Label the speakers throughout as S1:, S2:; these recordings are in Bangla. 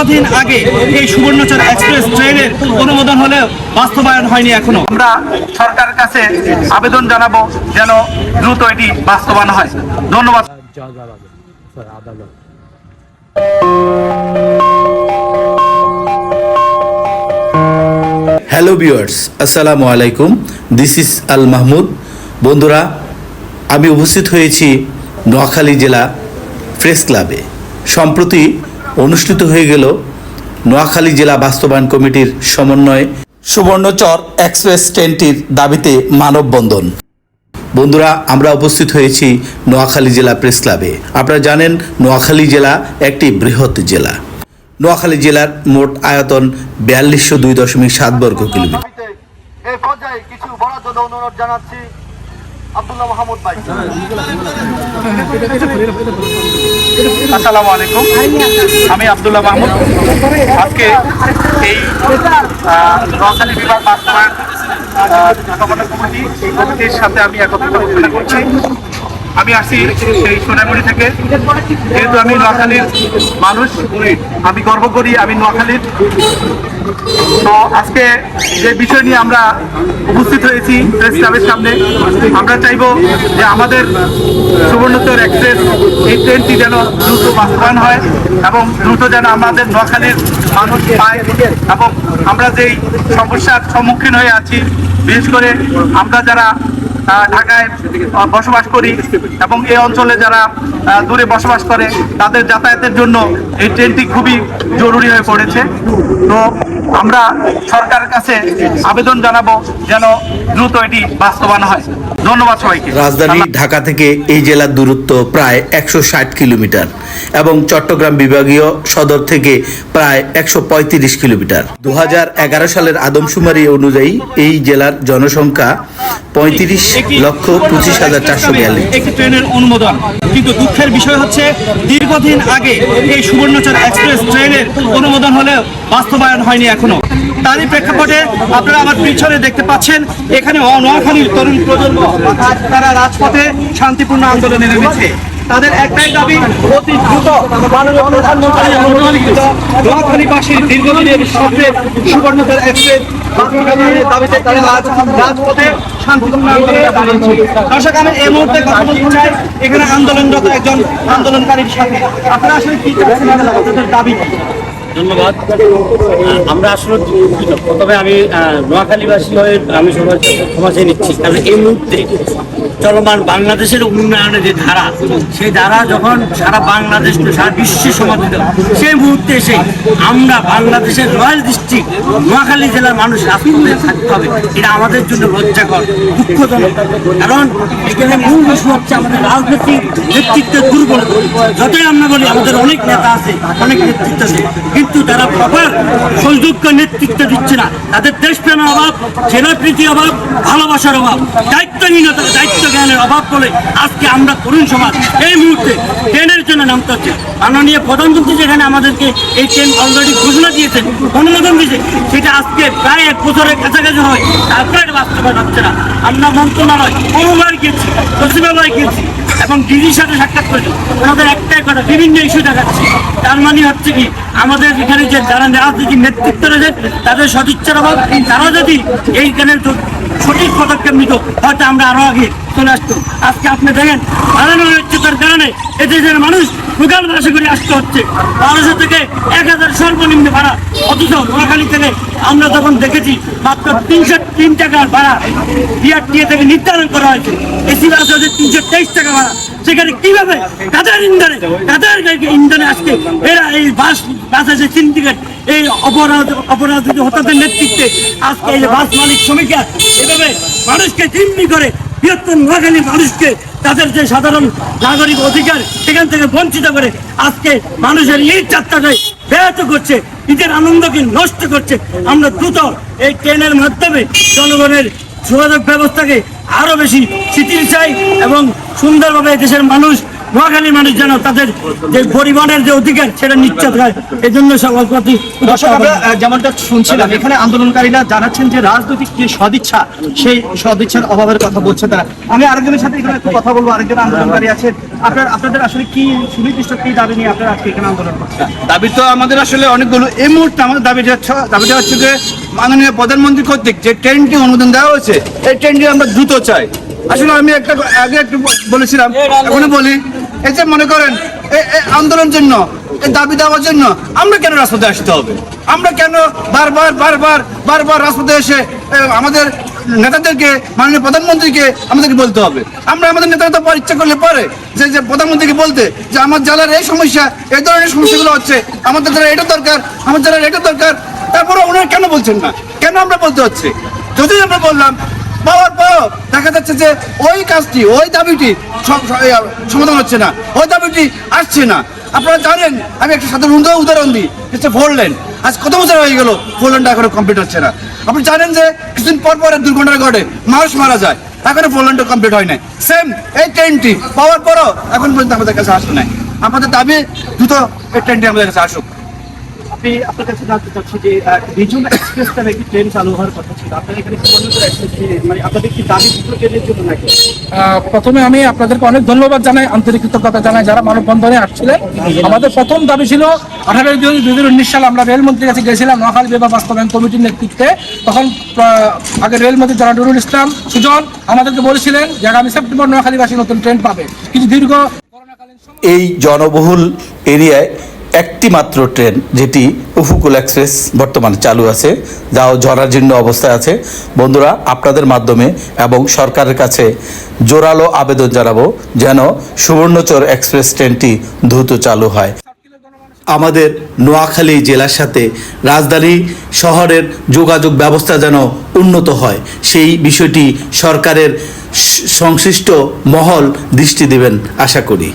S1: দীর্ঘদিন আগে এই সুবর্ণচর এক্সপ্রেস ট্রেনের অনুমোদন হলেও বাস্তবায়ন হয়নি এখনও। আমরা সরকারের কাছে আবেদন জানাব যেন দ্রুত এটি বাস্তবায়ন হয়। ধন্যবাদ।
S2: হ্যালো ভিউয়ার্স আসসালামু আলাইকুম দিস ইজ আল মাহমুদ বন্ধুরা আমি উপস্থিত হয়েছি নোয়াখালী জেলা প্রেস ক্লাবে। সম্প্রতি অনুষ্ঠিত হয়ে গেল নোয়াখালী জেলা বাস্তবায়ন কমিটির সমন্বয়ে সুবর্ণচর এক্সপ্রেস ট্রেনটির দাবিতে মানববন্ধন। বন্ধুরা, আমরা উপস্থিত হয়েছি নোয়াখালী জেলা প্রেস ক্লাবে। আপনারা জানেন, নোয়াখালী জেলা একটি বৃহৎ জেলা। নোয়াখালী জেলার মোট আয়তন বিয়াল্লিশশো দুই দশমিক সাত বর্গ কিলোমিটার।
S3: জানাচ্ছি। আব্দুল্লাহ মাহমুদ ভাই।
S1: আসসালামু আলাইকুম আমি আব্দুল্লাহ মাহমুদ। আজকে এই আহ, বিভাগ বাস্তবায়ন কমিটি এই কমিটির সাথে আমি একত্রিত ঘোষণা করছি। আমি আসি সেই সোনাগুড়ি থেকে। যেহেতু আমি নোয়াখালীর মানুষ, আমি গর্ব করি, আমি নোয়াখালীর। তো আজকে যে বিষয় নিয়ে আমরা উপস্থিত হয়েছি প্রেস ক্লাবের সামনে, আমরা চাইব যে আমাদের সুবর্ণচর এক্সপ্রেস এই ট্রেনটি যেন দ্রুত বাস্তবায়ন হয় এবং দ্রুত যেন আমাদের নোয়াখালীর মানুষ পায়। এবং আমরা যেই সমস্যার সম্মুখীন হয়ে আছি, বিশেষ করে আমরা যারা ঢাকায় বসবাস করি এবং এই অঞ্চলে যারা দূরে বসবাস করে, তাদের যাতায়াতের জন্য এই ট্রেনটি খুবই জরুরি হয়ে পড়েছে। তো আমরা সরকারের কাছে আবেদন জানাব যেন দ্রুত এটি বাস্তবায়ন হয়। ধন্যবাদ সবাইকে।
S2: রাজধানী ঢাকা থেকে এই জেলার দূরত্ব প্রায় একশো ষাট কিলোমিটার এবং চট্টগ্রাম বিভাগীয় সদর থেকে প্রায় একশো পঁয়ত্রিশ কিলোমিটার। দু হাজার এগারো সালের আদমশুমারি অনুযায়ী এই জেলার জনসংখ্যা পঁয়ত্রিশ লক্ষ পঁচিশ হাজার চারশো বিয়াল্লিশ।
S1: অনুমোদন। কিন্তু দুঃখের বিষয় হচ্ছে, দীর্ঘদিন আগে এই সুবর্ণচর এক্সপ্রেস ট্রেনের অনুমোদন হলেও বাস্তবায়ন হয়নি এখনও। তারই প্রেক্ষাপটে আপনারা আমার পিছনে দেখতে পাচ্ছেন, এখানে নোয়াখালীর তরুণ প্রজন্ম তারা রাজপথে শান্তিপূর্ণ আন্দোলনে নেমেছে। তাদের একটাই দাবি, অতি দ্রুত মাননীয় প্রধানমন্ত্রী নোয়াখালী বাসীর দীর্ঘদিনের স্বপ্নের সুবর্ণতার এক্সপ্রেস আন্দোলনরত একজন আন্দোলনকারীর সাথে। আপনারা আসলে কি চাচ্ছেন আপনাদের দাবি?
S4: ধন্যবাদ। আমরা আসলে। প্রথমে আমি নোয়াখালীবাসী হয়ে আমি সবাই ক্ষমা চেয়ে নিচ্ছি। কারণ এই মুহূর্তে চলমান বাংলাদেশের উন্নয়নের যে ধারা, সেই ধারা যখন সারা বাংলাদেশ সারা বিশ্বে সমাধিত সেই মুহূর্তে এসে আমরা বাংলাদেশের রয়্যাল ডিস্ট্রিক্ট, নোয়াখালী জেলার মানুষ রাজপথে থাকতে হবে। এটা আমাদের জন্য লজ্জাকর, দুঃখজনক। কারণ এখানে মূল বিষয় হচ্ছে আমাদের রাজনৈতিক নেতৃত্বের দুর্বল যতই আমরা বলি, আমাদের অনেক নেতা আছে, অনেক নেতৃত্ব আছে। কিন্তু তারা প্রপার সুযোগ্য নেতৃত্ব দিচ্ছে না। তাদের দেশপ্রেমের অভাব জেলাপ্রীতি অভাব, ভালোবাসার অভাব দায়িত্বহীনতা দায়িত্ব জ্ঞানের অভাব বলে আজকে আমরা তরুণ সমাজ এই মুহূর্তে ট্রেনের জন্য নামতে হচ্ছে। মাননীয় প্রধানমন্ত্রী যেখানে আমাদেরকে এই ট্রেন অলরেডি ঘোষণা দিয়েছেন, অনুমোদন দিয়েছে, সেটা আজকে প্রায় এক বছরের কাছাকাছি হয়, তারপরে বাস্তবায়ন হচ্ছে না। আমরা মন্ত্রণালয় বহুবার গিয়েছি সচিবালয় গিয়েছি এবং দিদির সাথে সাক্ষাৎ করেছে ওনাদের একটাই কথা, বিভিন্ন ইস্যু দেখাচ্ছে। তার মানে হচ্ছে কি, আমাদের এখানে যে যারা রাজনীতির নেতৃত্ব রয়েছে, তাদের সদিচ্ছার অভাব। তারা যদি এইখানে সঠিক পদক্ষেপ নিত, হয়তো আমরা আরও আগে চলে আসতো আজকে আপনি দেখেন বাড়ানো তার কারণে এদেশের মানুষ বাসা করে আসতে হচ্ছে। বারোশো থেকে এক হাজার সর্বনিম্ন ভাড়া। অথচ নোয়াখালী থেকে আমরা যখন দেখেছি, মাত্র তিনশো তিন টাকার ভাড়া বিআরটিএ থেকে নির্ধারণ করা হয়েছে। এসি বাস হচ্ছে তিনশো তেইশ টাকা ভাড়া। সেখানে কীভাবে কাদের ইন্ধনে কাদের ইন্ধনে আজকে এরা এই বাস বাসের যে সিন্ডিকেট এই অপরাধ অপরাধ হতাদের নেতৃত্বে আজকে এই বাস মালিক, শ্রমিকরা, এভাবে মানুষকে জিম্মি করে বৃহত্তর নোয়াখালী মানুষকে তাদের যে সাধারণ নাগরিক অধিকার সেখান থেকে বঞ্চিত করে আজকে মানুষের ঈদ যাত্রাটাই ব্যাহত করছে। ঈদের আনন্দকে নষ্ট করছে। আমরা দ্রুত এই ট্রেনের মাধ্যমে জনগণের যোগাযোগ ব্যবস্থাকে আরও বেশি শিথিল চাই এবং সুন্দরভাবে দেশের মানুষ নোয়াখালীর মানুষ যেন তাদের যে পরিমাণের যে অধিকার সেটা নিশ্চিত হয় এই জন্য
S5: দর্শক আমরা যেমনটা শুনছিলাম এখানে আন্দোলনকারীরা জানাচ্ছেন যে রাজনৈতিক যে সদিচ্ছা সেই সদিচ্ছার অভাবের কথা বলছে তারা। আমি আরেকজনের সাথে এখানে একটু কথা বলব আরেকজন আন্দোলনকারী আছেন আপনার আপনাদের আসলে কি সুনির্দিষ্ট কি দাবি নিয়ে আপনারা আজকে এখানে আন্দোলন করছেন?
S3: দাবি তো আমাদের আসলে অনেকগুলো এই মুহূর্তে আমাদের দাবিটা দাবিটা হচ্ছে যে মাননীয় প্রধানমন্ত্রী কর্তৃক যে ট্রেনটি অনুমোদন দেওয়া হয়েছে এই ট্রেনটি আমরা দ্রুত চাই। আসলে আমি একটা আগে একটু বলেছিলাম এখনও বলি এই যে মনে করেন আন্দোলনের জন্য দাবি দেওয়ার জন্য আমরা কেন রাজপথে আসতে হবে? আমরা কেন বারবার বারবার বারবার রাজপথে এসে আমাদের নেতাদেরকে, মাননীয় প্রধানমন্ত্রীকে আমাদেরকে বলতে হবে? আমরা আমাদের নেতারা তো ইচ্ছা করলে পারে। যে যে প্রধানমন্ত্রীকে বলতে, যে আমার জেলার এই সমস্যা, এই ধরনের সমস্যাগুলো হচ্ছে, আমাদের জেলার এটা দরকার, আমার জেলার এটা দরকার তারপরে ওনারা কেন বলছেন না? কেন আমরা বলতে হচ্ছে? যদি আমরা বললাম পাওয়ার পরও দেখা যাচ্ছে যে ওই কাজটি, ওই দাবিটি সম- সমাধান হচ্ছে না। ওই দাবিটি আসছে না। আপনারা জানেন, আমি একটা সাধারণ উদাহরণ- দিই, হচ্ছে ফোর লেন আজ কত বছর হয়ে গেল ফোর লেনটা এখনও কমপ্লিট হচ্ছে না। আপনি জানেন যে কিছুদিন পর পর দুর্ঘটনা ঘটে, মানুষ মারা যায়, এখনও ফোর লেনটা কমপ্লিট হয় নাই। সেম এই ট্রেনটি পাওয়ার পরও এখন পর্যন্ত আমাদের কাছে আসে নাই। আমাদের দাবি, দ্রুত এই ট্রেনটি আমাদের কাছে আসুক।
S5: আপনি আপনার কাছে জানতে চাচ্ছি যে রিজন এক্সপ্রেস নামে একটি ট্রেন চালু হওয়ার কথা ছিল। আপনার এখানে মানে আপনাদের কি দাবি দুটো ট্রেনের জন্য নাকি?
S6: আহ, প্রথমে আমি আপনাদেরকে অনেক ধন্যবাদ জানাই আন্তরিক কৃতজ্ঞতা জানাই যারা মানববন্ধনে আসছিলেন। আমাদের প্রথম দাবি ছিল আঠারোই জুন দুই হাজার উনিশ সালে আমরা রেলমন্ত্রীর কাছে গেছিলাম নোয়াখালী বিভাগ বাস্তবায়ন কমিটির নেতৃত্বে। তখন আহ, আগে রেলমন্ত্রী জনাব নুরুল ইসলাম সুজন আমাদেরকে বলেছিলেন যে আগামী সেপ্টেম্বর নোয়াখালীবাসী নতুন ট্রেন পাবে। কিন্তু দীর্ঘ
S2: এই জনবহুল এরিয়ায় একটি মাত্র ট্রেন যেটি উপকূল এক্সপ্রেস বর্তমানে চালু আছে, যাও জরাজীর্ণ অবস্থায় আছে। বন্ধুরা, আপনাদের মাধ্যমে এবং সরকারের কাছে জোরালো আবেদন জানাব যেন সুবর্ণচর এক্সপ্রেস ট্রেনটি দ্রুত চালু হয়। আমাদের নোয়াখালী জেলার সাথে রাজধানী শহরের যোগাযোগ ব্যবস্থা যেন উন্নত হয়, সেই বিষয়টি সরকারের সংশ্লিষ্ট মহল দৃষ্টি দেবেন, আশা করি।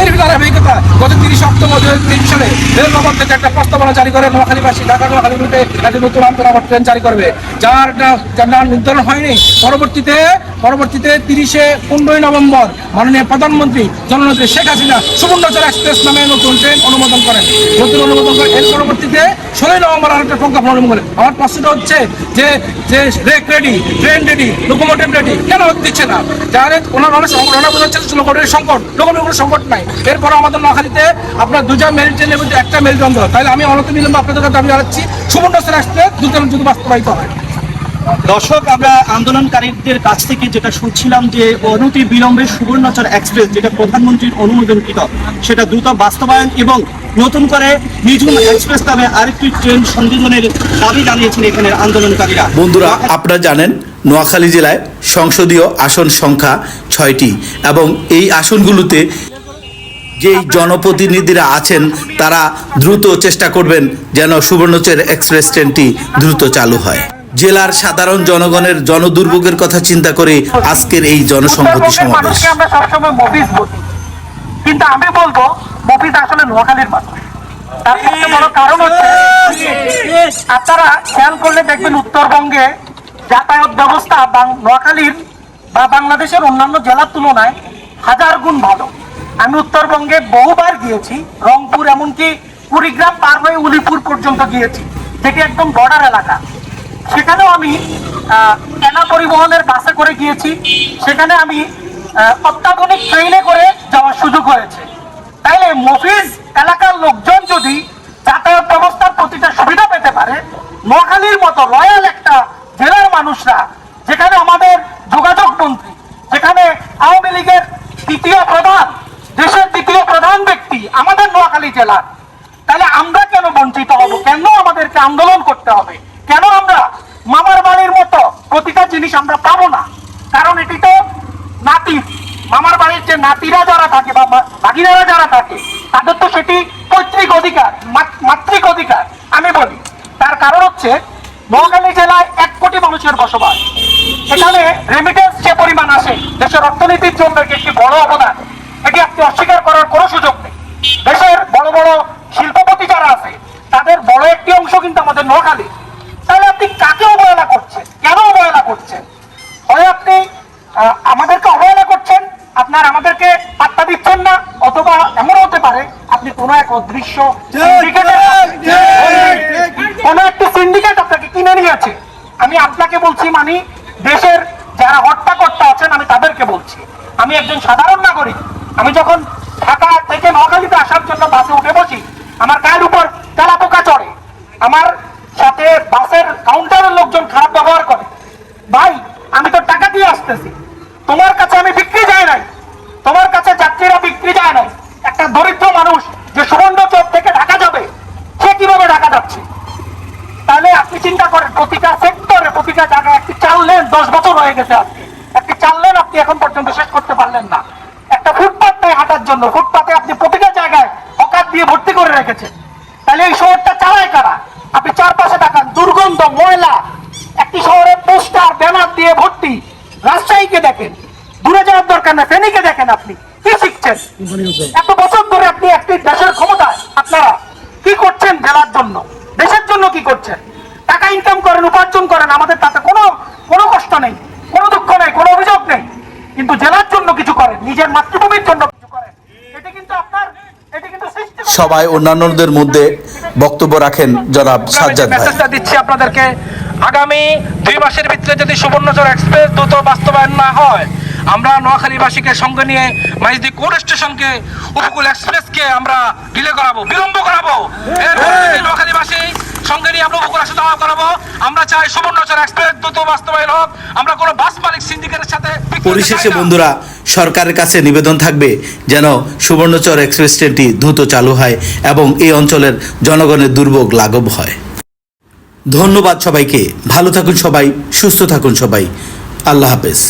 S6: এর অভিজ্ঞতা গত তিরিশ অক্টোবর দু হাজার তিন সালে রেল ভবন থেকে একটা প্রস্তাবনা জারি করে, নোয়াখালীবাসী, ঢাকা নোয়াখালী রুটে একটি নতুন আন্তনগর ট্রেন জারি করবে। যার নাম নির্ধারণ হয়নি। পরবর্তীতে পরবর্তীতে তিরিশে পনেরোই নভেম্বর মাননীয় প্রধানমন্ত্রী জননেত্রী শেখ হাসিনা সুবর্ণচর এক্সপ্রেস নামে নতুন ট্রেন অনুমোদন করেন। নতুন অনুমোদন করেন। এর পরবর্তীতে ষোলোই নভেম্বর আরেকটা প্রজ্ঞাপন অনুমোদন করেন। আমার প্রশ্নটা হচ্ছে যে যে rake ready train ready locomotive ready কেন দিচ্ছে না? যারা ওনার অনেক ওনার বোঝাচ্ছে লোকোমোটিভের সংকট। লোকোমোটিভ কোনো সংকট নাই। এরপর আমাদের নোয়াখালীতে আপনার দুটা মেরিট ট্রেনের মধ্যে একটা মেরিট বন্ধ তাহলে আমি অনত বিলম্ব আপনাদের কাছে দাবি জানাচ্ছি সুবর্ণচর এক্সপ্রেস দুটো যদি বাস্তবায়িত হয়।
S5: দর্শক আমরা আন্দোলনকারীদের কাছ থেকে যেটা শুনছিলাম যে অনতি বিলম্বে সুবর্ণচর এক্সপ্রেস যেটা প্রধানমন্ত্রীর অনুমোদনকৃত সেটা দ্রুত বাস্তবায়ন এবং নতুন করে নিজুম এক্সপ্রেস নামে আরেকটি ট্রেন সংযোজনের দাবি জানিয়েছেন এখানের আন্দোলনকারীরা।
S2: বন্ধুরা আপনারা জানেন নোয়াখালী জেলায় সংসদীয় আসন সংখ্যা ছয়টি এবং এই আসনগুলোতে যেই জনপ্রতিনিধিরা আছেন তারা দ্রুত চেষ্টা করবেন যেন সুবর্ণচর এক্সপ্রেস ট্রেনটি দ্রুত চালু হয়। জেলার সাধারণ জনগণের জনদুর্ভোগের কথা চিন্তা করে আজকের এই জনসংহতি সমাবেশ।
S7: আমরা সবসময় মফিজ বলি। কিন্তু আমি বলব মফিজ আসলে নোয়াখালীর মানুষ। তার সবচেয়ে বড় কারণ হচ্ছে আপনারা খেয়াল করলে দেখবেন উত্তরবঙ্গে যাতায়াত ব্যবস্থা নোয়াখালীর বা বাংলাদেশের অন্যান্য জেলার তুলনায় হাজার গুণ ভালো। আমি উত্তরবঙ্গে বহুবার গিয়েছি, রংপুর, এমনকি কুড়িগ্রাম পার হয়ে উলিপুর পর্যন্ত গিয়েছি, যেটি একদম বর্ডার এলাকা। সেখানেও আমি এনা পরিবহনের বাসে করে গিয়েছি, সেখানে আমি অত্যাধুনিক ট্রেনে করে যাওয়ার সুযোগ হয়েছে। তাইলে মফিজ এলাকার লোকজন যদি যাতায়াত ব্যবস্থার প্রতিটা সুবিধা পেতে পারে, নোয়াখালীর মতো রয়্যাল একটা জেলার মানুষরা, যেখানে আমাদের যোগাযোগ মন্ত্রী, যেখানে আওয়ামী লীগের তৃতীয় প্রধান দেশের দ্বিতীয় প্রধান ব্যক্তি আমাদের নোয়াখালী জেলার তাহলে আমরা কেন বঞ্চিত হব? কেন আমাদেরকে আন্দোলন করতে হবে? কেন আমরা মামার বাড়ির মতো প্রতিটা জিনিস আমরা পাবো না? কারণ এটি তো নাতি, মামার বাড়ির যে নাতিরা যারা থাকে বা ভাগিনারা যারা থাকে, তাদের তো সেটি পৈতৃক অধিকার, মাত- মাতৃক অধিকার, আমি বলি। তার কারণ হচ্ছে নোয়াখালী জেলায় এক কোটি মানুষের বসবাস। এখানে রেমিটেন্স যে পরিমাণ আসে, দেশের অর্থনীতির জন্য একটি বড় অবদান। এটি আপনি অস্বীকার করার কোনো সুযোগ নেই। দেশের বড় বড় শিল্পপতি যারা আছে তাদের বড় একটি অংশ কিন্তু আমাদের নোয়াখালী। তাহলে আপনি কাকে অবহেলা করছেন? কেন অবহেলা করছেন? হয় আপনি আমাদেরকে অবহেলা করছেন? আপনার আমাদেরকে পাত্তা দিচ্ছেন হতে পারে আপনি কোনো এক অদৃশ্য কোনো একটি সিন্ডিকেট আপনাকে কিনে নিয়েছে আমি আপনাকে বলছি মানে দেশের যারা হট্টাকর্তা আছেন আমি তাদেরকে বলছি। আমি একজন সাধারণ নাগরিক। আমি যখন থেকে নোয়াখালীতে আসার জন্য বাসে উঠে বসি। আমার গায়ের উপর তেলা পোকা চড়ে। আমার সাথে বাসের কাউন্টারের লোকজন খারাপ ব্যবহার করে। ভাই, আমি তো টাকা দিয়ে আসতেছি। তোমার কাছে আমি বিক্রি যায় নাই। তোমার কাছে যাত্রীরা বিক্রি যায় নাই। একটা দরিদ্র মানুষ যে সুবর্ণ চোখ থেকে ঢাকা যাবে, সে কীভাবে ঢাকা যাচ্ছে? তাহলে আপনি চিন্তা করেন, প্রতিটা সেক্টরে প্রতিটা জায়গায় একটি চাল লেন দশ বছর হয়ে গেছে আজকে। একটি চাল লেন আপনি এখন পর্যন্ত শেষ করতে পারলেন না একটা ফুটপাথ নেই হাঁটার জন্য ফুটপাতে আপনি প্রতিটা জায়গায় হকার দিয়ে ভর্তি করে রেখেছেন। তাহলে এই শহরটা চালায় কারা? আপনি চারপাশে তাকান, দুর্গন্ধ, ময়লা, একটি শহরে পোস্টার, ব্যানার দিয়ে ভর্তি। রাজশাহীকে দেখেন, দূরে যাওয়ার দরকার না ফেনীকে দেখেন আপনি, কি শিখছেন? এত বছর ধরে আপনি একটি দেশের ক্ষমতায়, আপনারা কি করছেন জেলার জন্য? দেশের জন্য কি করছেন? টাকা ইনকাম করেন, উপার্জন করেন, আমাদের তাতে কোনো কোনো কষ্ট নেই, কোনো দুঃখ নেই, কোনো অভিযোগ নেই। কিন্তু জেলার জন্য কিছু করেন, নিজের মাতৃভূমির জন্য কিছু করেন এটি কিন্তু আপনার এটি কিন্তু সৃষ্টি
S2: সবাই অন্যান্যদের মধ্যে বক্তব্য রাখেন জনাব সাজ্জাদ ভাই।
S7: মেসেজটা দিচ্ছি আপনাদেরকে। আগামী দুই মাসের ভিতরে যদি সুবর্ণচর এক্সপ্রেস দ্রুত বাস্তবায়ন না হয় আমরা নোয়াখালীবাসীকে সঙ্গে নিয়ে মাইজদি কোর স্টেশনকে উপকূল এক্সপ্রেসকে আমরা ডিলে করাবো বিলম্ব করাবো। এরপর নোয়াখালীবাসী সঙ্গে নিয়ে আমরা উপকূল আসা যাওয়া করাবো আমরা চাই সুবর্ণচর এক্সপ্রেস দ্রুত বাস্তবায়ন হোক। আমরা কোনো বাস মালিক সিন্ডিকেটের সাথে
S2: পরিশেষে বন্ধুরা সরকারের কাছে নিবেদন থাকবে যেন সুবর্ণচর এক্সপ্রেস ট্রেনটি দ্রুত চালু হয় এবং এই অঞ্চলের জনগণের দুর্ভোগ লাঘব হয়। ধন্যবাদ সবাইকে। ভালো থাকুন সবাই, সুস্থ থাকুন সবাই। আল্লাহ হাফেজ।